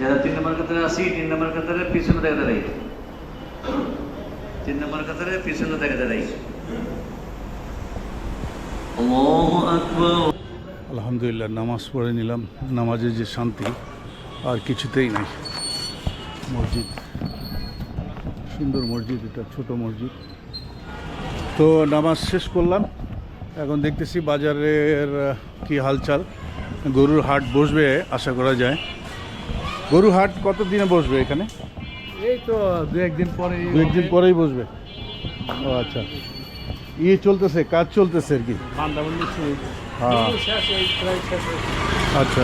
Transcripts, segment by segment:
যারা তিন নম্বর কাতারে আসি তিন নম্বর কাতারে পিছনে দেখা দাঁড়াই তিন নম্বর কাতারে পিছনে দেখা দাঁড়াই আলহামদুলিল্লাহ, নামাজ পড়ে নিলাম। নামাজের যে শান্তি, আর কিছুতেই নাই। মসজিদ, সুন্দর মসজিদ, এটা ছোট মসজিদ। তো নামাজ শেষ করলাম। এখন দেখতেছি বাজারের কি হালচাল। গরুর হাট বসবে, আশা করা যায়। গরুর হাট কত দিনে বসবে এখানে? এই তো দু একদিন পরে দু একদিন পরেই বসবে। ও আচ্ছা। ইয়ে চলতেছে কাজ চলতেছে আর কি? হ্যাঁ। হয়েছে। আচ্ছা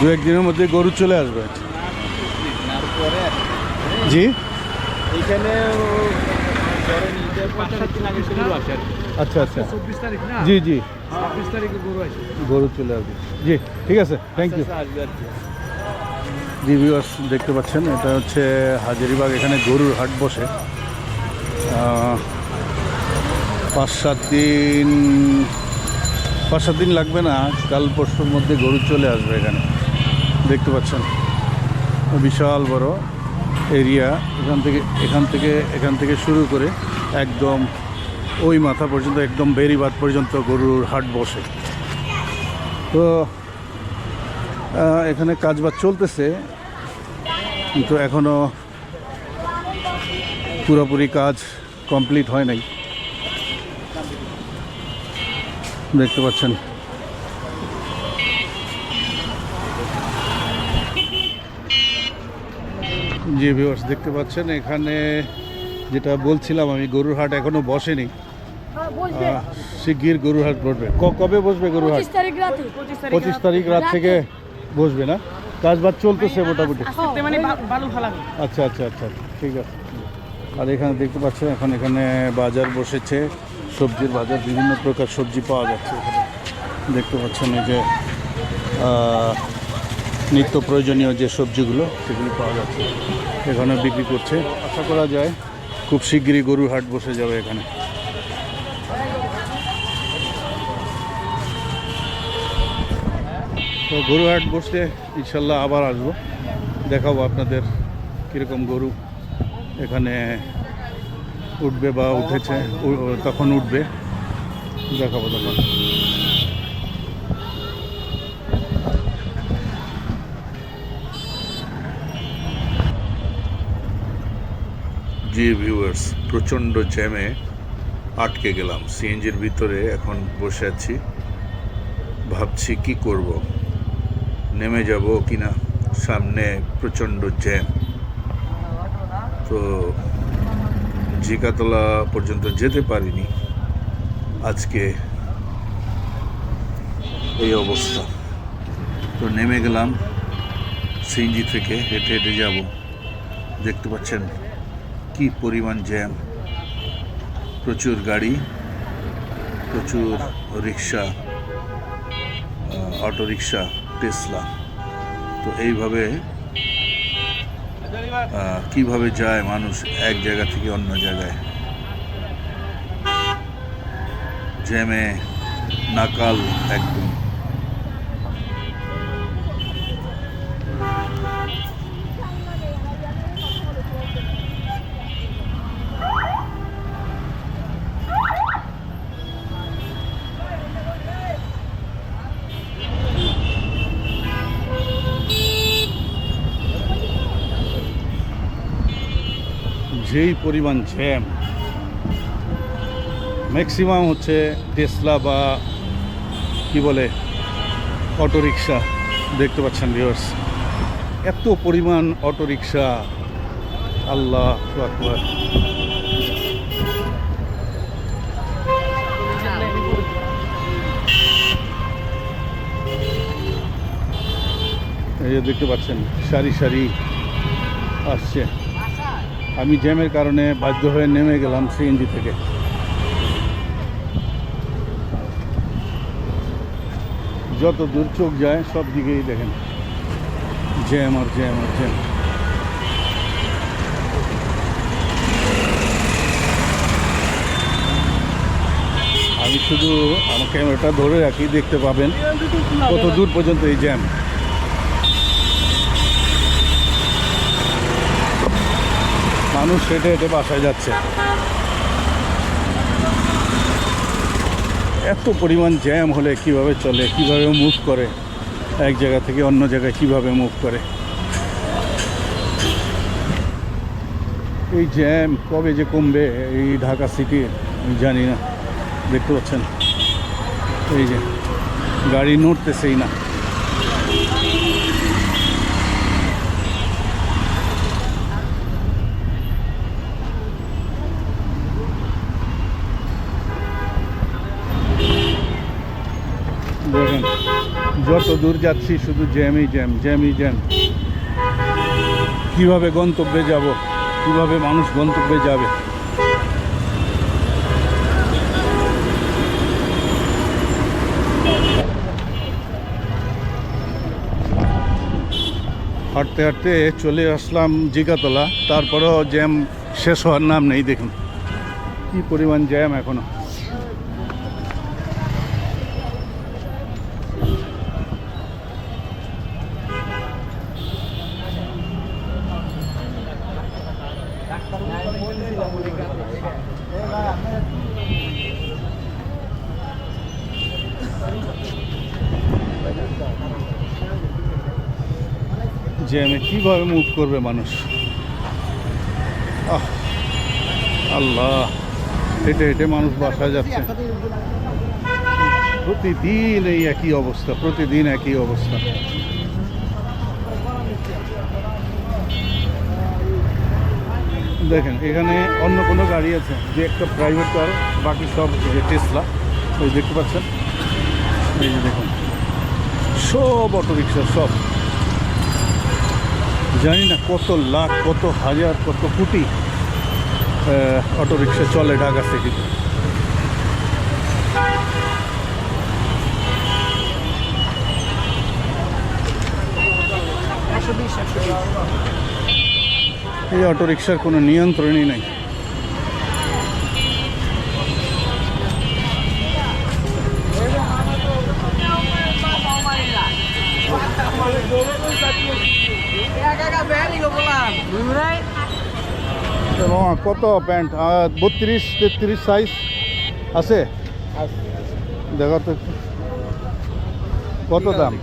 দু একদিনের মধ্যে গরু চলে আসবে। জি? কি। আচ্ছা আচ্ছা। জি জি। গরু গরু চলে আসবে। জি ঠিক আছে। থ্যাংক ইউ আচ্ছা, আসবে আর কি জি ভিউয়ার্স দেখতে পাচ্ছেন এটা হচ্ছে হাজারিবাগ এখানে গরুর হাট বসে। পাঁচ সাত দিন পাঁচ সাত দিন লাগবে না কাল পরশুর মধ্যে গরু চলে আসবে এখানে। দেখতে পাচ্ছেন বিশাল বড় এরিয়া। এখান থেকে এখান থেকে এখান থেকে শুরু করে একদম ওই মাথা পর্যন্ত একদম বেরিবাদ পর্যন্ত গরুর হাট বসে। তো এখানে কাজ কাজবাজ চলতেছে কিন্তু এখনও পুরোপুরি কাজ কমপ্লিট হয় নাই। দেখতে পাচ্ছেন। জি ভিউয়ার্স দেখতে পাচ্ছেন এখানে যেটা বলছিলাম আমি গরুর হাট এখনও বসেনি। হ্যাঁ, শিগগির গরুর হাট বসবে কবে বসবে গরুর হাট পঁচিশ তারিখ রাত থেকে বসবে না। কাজ বাজ চলতেছে মোটামুটি। মানে ফালাবে। আচ্ছা আচ্ছা আচ্ছা ঠিক আছে। আর এখানে দেখতে পাচ্ছেন এখন এখানে বাজার বসেছে। সবজির বাজার বিভিন্ন প্রকার সবজি পাওয়া যাচ্ছে এখানে। দেখতে পাচ্ছেন এই যে নিত্য প্রয়োজনীয় যে সবজিগুলো সেগুলি পাওয়া যাচ্ছে। এখানে বিক্রি করছে। আশা করা যায় খুব শিগগিরই গরুর হাট বসে যাবে এখানে। তো গরু হাট বসলে ইনশাল্লাহ আবার আসব। দেখাবো আপনাদের কীরকম গরু এখানে উঠবে বা উঠেছে তখন উঠবে, দেখাবো তখন জি ভিউয়ার্স প্রচণ্ড জ্যামে আটকে গেলাম। সিএনজির ভিতরে এখন বসে আছি। ভাবছি কি করব? নেমে যাব কিনা? সামনে প্রচণ্ড জ্যাম। তো জিকাতলা পর্যন্ত যেতে পারিনি। আজকে এই অবস্থা। তো নেমে গেলাম সিএনজি থেকে, হেঁটে হেঁটে যাব। দেখতে পাচ্ছেন কি পরিমাণ জ্যাম। প্রচুর গাড়ি, প্রচুর রিক্সা অটো রিক্সা টেসলা। তো এইভাবে কীভাবে যায় মানুষ এক জায়গা থেকে অন্য জায়গায়? জ্যামে নাকাল একদম। যেই পরিমাণ জ্যাম ম্যাক্সিমাম হচ্ছে টেসলা বা কি বলে অটো রিক্সা দেখতে পাচ্ছেন ভিউয়ার্স এত পরিমাণ অটো রিক্সা আল্লাহ এই দেখতে পাচ্ছেন, সারি সারি আসছে। আমি জ্যামের কারণে বাধ্য হয়ে নেমে গেলাম সিএনজি থেকে। যত দূর চোখ যায়, সব দিকেই দেখেন। জ্যাম আর জ্যাম আর জ্যাম। আমি শুধু আমার ক্যামেরাটা ধরে রাখি, দেখতে পাবেন। কত দূর পর্যন্ত এই জ্যাম? মানুষ হেঁটে হেঁটে বাসায় যাচ্ছে। এত পরিমাণ জ্যাম হলে কীভাবে চলে, কীভাবে মুভ করে, এক জায়গা থেকে অন্য জায়গায় কীভাবে মুভ করে। এই জ্যাম কবে যে কমবে, এই ঢাকা সিটি আমি জানি না। দেখতে পাচ্ছেন? এই যে, গাড়ি নড়তেছেই না দেখেন যত দূর যাচ্ছি শুধু জ্যামই জ্যাম জ্যামই জ্যাম। কীভাবে গন্তব্যে যাব? কীভাবে মানুষ গন্তব্যে যাবে? হাঁটতে হাঁটতে চলে আসলাম জিগাতলা, তারপরেও জ্যাম শেষ হওয়ার নাম নেই, দেখুন। কি পরিমাণ জ্যাম এখনও। জ্যামে কীভাবে মুভ করবে মানুষ? আল্লাহ, হেঁটে হেঁটে মানুষ বাসায় যাচ্ছে। প্রতিদিন এই একই অবস্থা, প্রতিদিন একই অবস্থা। দেখেন, এখানে অন্য কোনো গাড়ি আছে, যে একটা প্রাইভেট কার বাকি সব যে টেসলা ওই দেখতে পাচ্ছেন? এই যে দেখুন, সব অটো রিক্সা সব। জানি না কত লাখ, কত হাজার, কত কোটি অটোরিক্সা চলে ঢাকা সিটিতে এই অটো রিক্সার কোনো নিয়ন্ত্রণই নেই এবং কত প্যান্ট? বত্রিশ, তেত্রিশ সাইজ আছে? দেখো তো। কত দাম?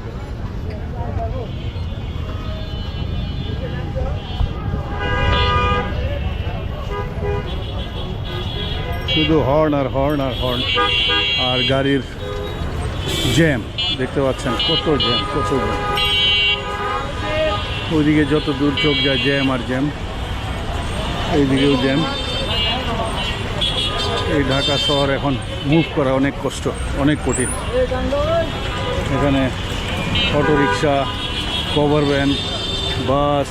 শুধু হর্ন আর হর্ন আর হর্ন আর গাড়ির জ্যাম দেখতে পাচ্ছেন কত জ্যাম কত জ্যাম ওইদিকে যত দূর চোখ যায় জ্যাম আর জ্যাম। এইদিকেও জ্যাম। এই ঢাকা শহর এখন মুভ করা অনেক কষ্ট, অনেক কঠিন। এখানে auto rickshaw cover van bus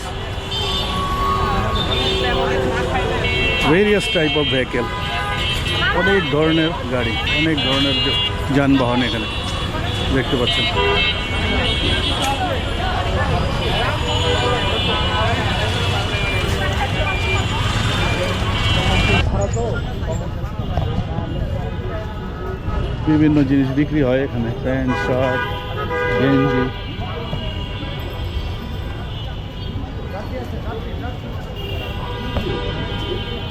various type of vehicle অনেক ধরনের গাড়ি, অনেক ধরনের যানবাহন এখানে। দেখতে পাচ্ছেন। বিভিন্ন জিনিস বিক্রি হয় এখানে প্যান্ট শার্ট গেঞ্জি।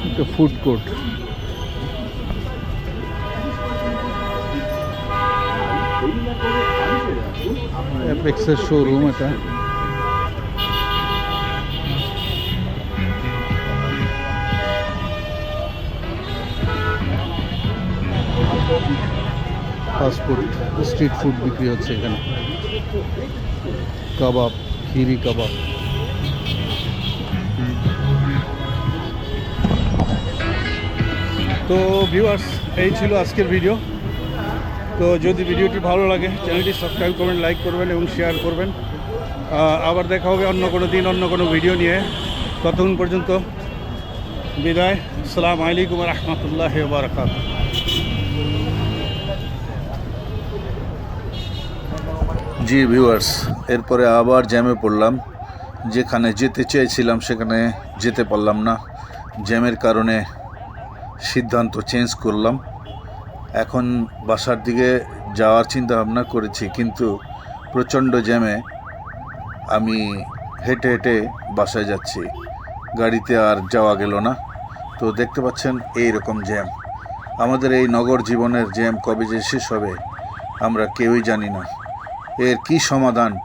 একটা ফুড কোর্ট। অ্যাপেক্সের শোরুম এটা। ফাস্টফুড স্ট্রিট ফুড বিক্রি হচ্ছে এখানে। কাবাব খিরি কাবাব। তো ভিউয়ার্স এই ছিল আজকের ভিডিও তো যদি ভিডিওটি ভালো লাগে, চ্যানেলটি সাবস্ক্রাইব করবেন লাইক করবেন এবং শেয়ার করবেন। আবার দেখা হবে অন্য কোনো দিন, অন্য কোনো ভিডিও নিয়ে। ততক্ষণ পর্যন্ত বিদায়। আসসালামু আলাইকুম রহমতুল্লাহ বারকাত জি ভিউয়ার্স, এরপরে আবার জ্যামে পড়লাম। যেখানে যেতে চেয়েছিলাম, সেখানে যেতে পারলাম না। জ্যামের কারণে সিদ্ধান্ত চেঞ্জ করলাম। এখন বাসার দিকে যাওয়ার চিন্তা ভাবনা করেছি, কিন্তু প্রচণ্ড জ্যামে আমি হেঁটে হেঁটে বাসায় যাচ্ছি। গাড়িতে আর যাওয়া গেল না। তো দেখতে পাচ্ছেন এই রকম জ্যাম। আমাদের এই নগর জীবনের জ্যাম কবে যে শেষ হবে, আমরা কেউই জানি না। এর কি সমাধান?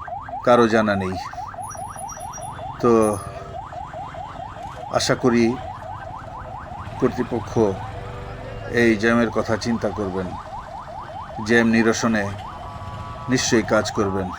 কারও জানা নেই। তো, আশা করি কর্তৃপক্ষ এই জ্যামের কথা চিন্তা করবেন। জ্যাম নিরসনে নিশ্চয়ই কাজ করবেন।